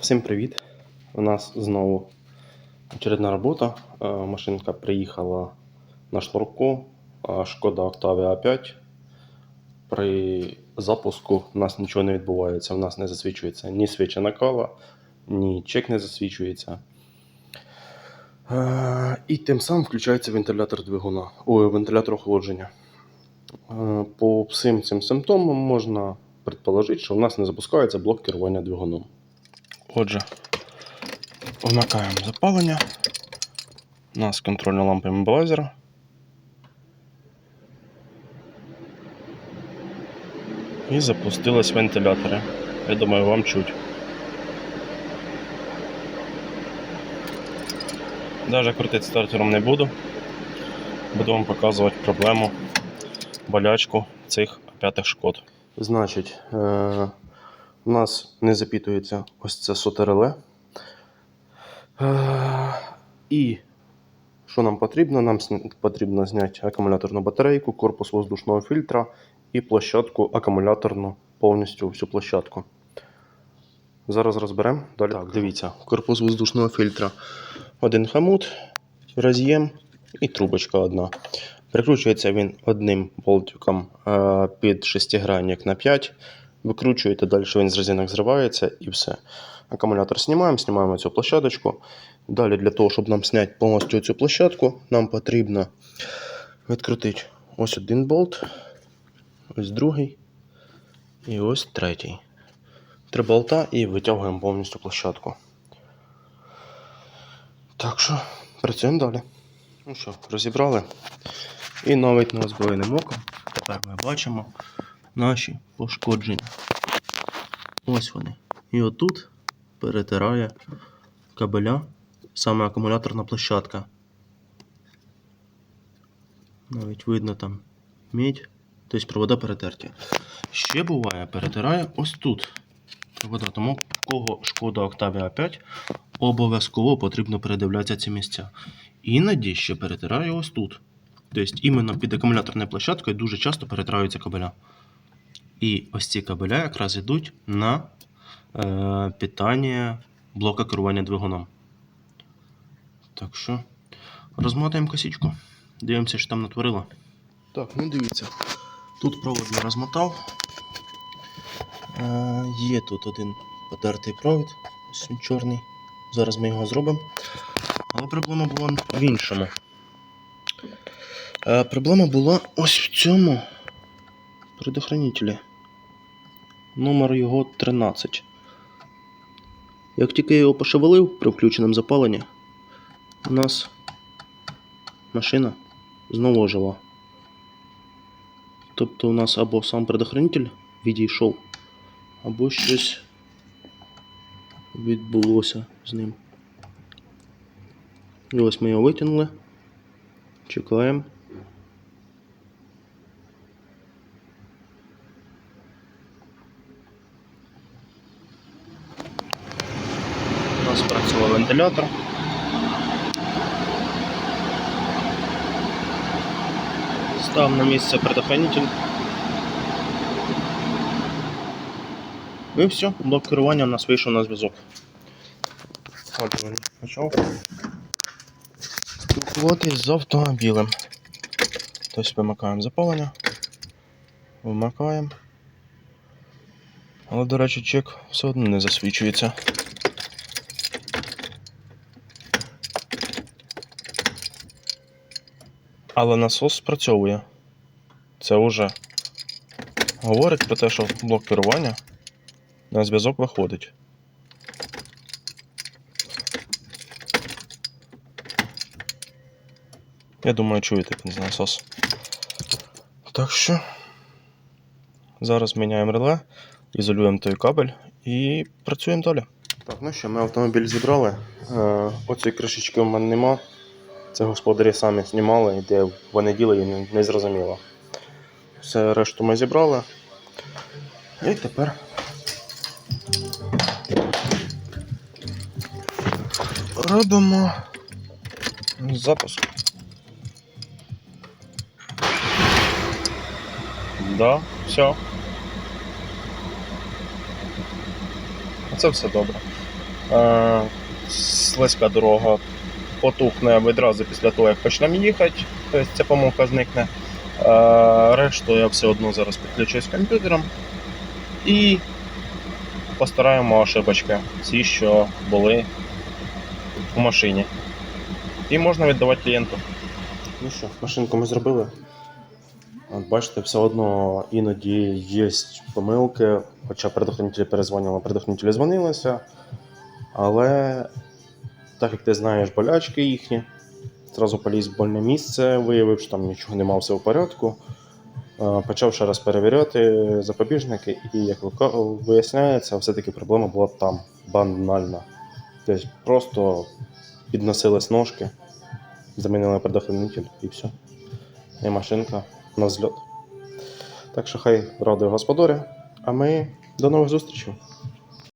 Всім привіт! У нас знову очередна робота. Е, Машинка приїхала на шнурку. Шкода Octavia 5. При запуску у нас нічого не відбувається. У нас не засвічується ні свіча накала, ні чек не засвічується. Е, І тим самим включається вентилятор двигуна, ой, вентилятор охолодження. Е, По всім цим симптомам можна предположити, що у нас не запускається блок керування двигуном. Отже, вмикаємо запалення. У нас контрольна лампа імбалайзера. І запустились вентилятори. Я думаю, вам чуть. Даже крутити стартером не буду. Буду вам показувати проблему, болячку цих п'ятих шкод. Значить, е- у нас не запітується ось це сотереле. Е- І що нам потрібно? Нам потрібно зняти акумуляторну батарейку, корпус воздушного фільтра і площадку акумуляторну, повністю всю площадку. Зараз розберемо. Далі. Так, дивіться, корпус воздушного фільтра. Один хамут, роз'єм і трубочка одна. Прикручується він одним болтиком е, під шестигранник на 5. Викручуєте, далі він з резинок зривається і все. Акумулятор знімаємо, знімаємо цю площадочку. Далі для того, щоб нам зняти повністю цю площадку, нам потрібно відкрутити ось один болт, ось другий і ось третій. Три болта і витягуємо повністю площадку. Так що, працюємо далі. Ну що, розібрали. І навіть неозброєним оком тепер ми бачимо наші пошкодження. Ось вони. І отут перетирає кабеля саме акумуляторна площадка. Навіть видно там мідь, тобто провода перетерті. Ще буває, перетирає ось тут провода. Тому в кого шкода Octavia 5 обов'язково потрібно передивлятися ці місця. Іноді ще перетирає ось тут. Тобто іменно під акумуляторною площадкою дуже часто перетираються кабеля. І ось ці кабеля якраз йдуть на е, питання блока керування двигуном. Так що розмотаємо косичку. Дивимося, що там натворило. Так, ну дивіться. Тут провод я розмотав. Е, є тут один потертий провід, ось він чорний. Зараз ми його зробимо. Але проблема була в іншому. Е, проблема була ось в цьому предохранителі. Номер його 13. Як тільки я його пошевелив при включеному запаленні, у нас машина знову ожила. Тобто у нас або сам предохранитель відійшов, або щось відбулося з ним. І ось ми його витягнули. Чекаємо. У нас працює вентилятор. Став на місце предохранитель. І все, блок керування у нас вийшов на зв'язок. Отже, він почав спілкуватись з автомобілем. Тобто вимикаємо запалення, вимикаємо. Але, до речі, чек все одно не засвічується. Але насос спрацьовує. Це вже говорить про те, що блок керування на зв'язок виходить. Я думаю, чуєте насос. Так що зараз міняємо реле, ізолюємо той кабель і працюємо далі. Так, ну що, ми автомобіль зібрали. Е, оцієї кришечки в мене нема. Це господарі самі знімали, і де вони діли, не, не зрозуміло. Все решту ми зібрали. І тепер. Робимо запуск. Да, все. Це все добре. Е, слизька дорога потухне відразу після того, як почнемо їхати, тобто ця помилка зникне. Е, решту я все одно зараз підключусь комп'ютером і постараємо ошибочки, ці, що були в машині. І можна віддавати клієнту. Ну що, машинку ми зробили. От бачите, все одно іноді є помилки, хоча предохранителі перезвонили, предохранителі дзвонилися. Але так як ти знаєш болячки їхні, зразу поліз в больне місце, виявив, що там нічого нема, все в порядку. Е, Почав ще раз перевіряти запобіжники, і як виясняється, все-таки проблема була там банальна. Тобто просто підносились ножки, замінили предохранитель і все. І машинка на взльот. Так що хай радує господаря, а ми до нових зустрічей.